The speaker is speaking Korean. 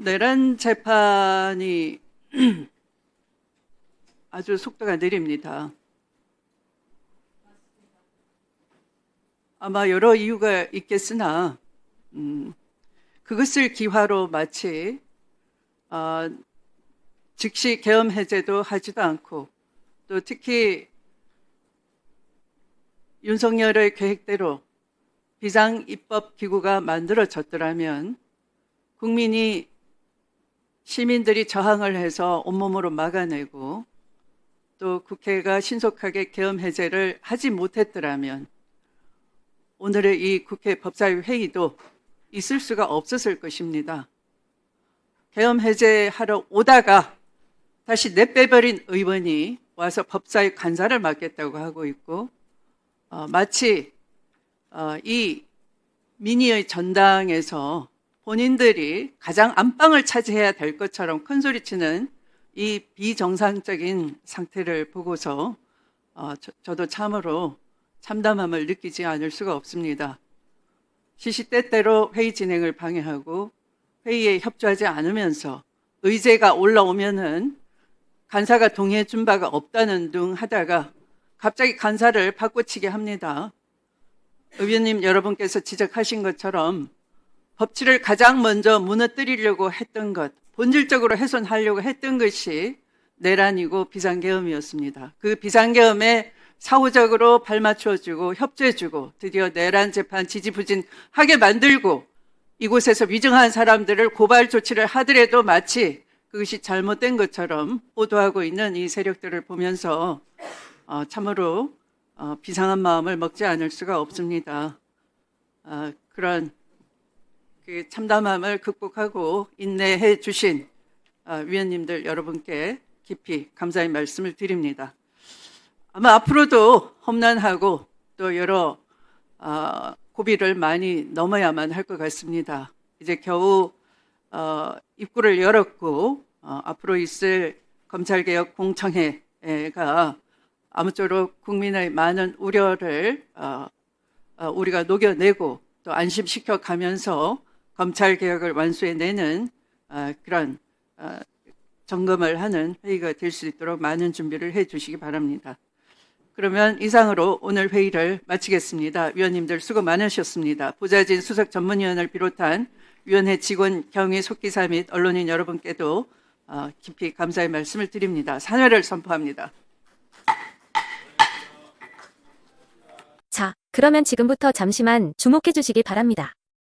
내란 재판이 아주 속도가 느립니다. 아마 여러 이유가 있겠으나 음, 그것을 기화로 마치 어, 즉시 계엄 해제도 하지도 않고 또 특히 윤석열의 계획대로 비상 입법 기구가 만들어졌더라면 국민이 시민들이 저항을 해서 온몸으로 막아내고 또 국회가 신속하게 계엄 해제를 하지 못했더라면 오늘의 이 국회 법사위 회의도 있을 수가 없었을 것입니다. 계엄 해제하러 오다가 다시 내빼버린 의원이 와서 법사위 간사를 맡겠다고 하고 있고 어, 마치 어, 이 민의의 전당에서 본인들이 가장 안방을 차지해야 될 것처럼 큰소리치는 이 비정상적인 상태를 보고서 어, 저, 도 참으로 참담함을 느끼지 않을 수가 없습니다. 시시때때로 회의 진행을 방해하고 회의에 협조하지 않으면서 의제가 올라오면은 간사가 동의해 준 바가 없다는 등 하다가 갑자기 간사를 바꿔치게 합니다. 의원님 여러분께서 지적하신 것처럼 법치를 가장 먼저 무너뜨리려고 했던 것, 본질적으로 훼손하려고 했던 것이 내란이고 비상계엄이었습니다. 그 비상계엄에 사후적으로 발맞춰주고 협조해주고 드디어 내란 재판 지지부진 하게 만들고 이곳에서 위증한 사람들을 고발 조치를 하더라도 마치 그것이 잘못된 것처럼 보도하고 있는 이 세력들을 보면서 어, 참으로 어, 비상한 마음을 먹지 않을 수가 없습니다. 어, 그런 그 참담함을 극복하고 인내해 주신 어, 위원님들 여러분께 깊이 감사의 말씀을 드립니다. 아마 앞으로도 험난하고 또 여러 어, 고비를 많이 넘어야만 할 것 같습니다. 이제 겨우 어, 입구를 열었고 어, 앞으로 있을 검찰개혁 공청회가 아무쪼록 국민의 많은 우려를 우리가 녹여내고 또 안심시켜 가면서 검찰 개혁을 완수해내는 어, 그런 어, 점검을 하는 회의가 될 수 있도록 많은 준비를 해 주시기 바랍니다. 그러면 이상으로 오늘 회의를 마치겠습니다. 위원님들 수고 많으셨습니다. 보좌진 수석 전문위원을 비롯한 위원회 직원, 경위 속기사 및 언론인 여러분께도 어, 깊이 감사의 말씀을 드립니다. 사회를 선포합니다. 자, 그러면 지금부터 잠시만 주목해 주시기 바랍니다.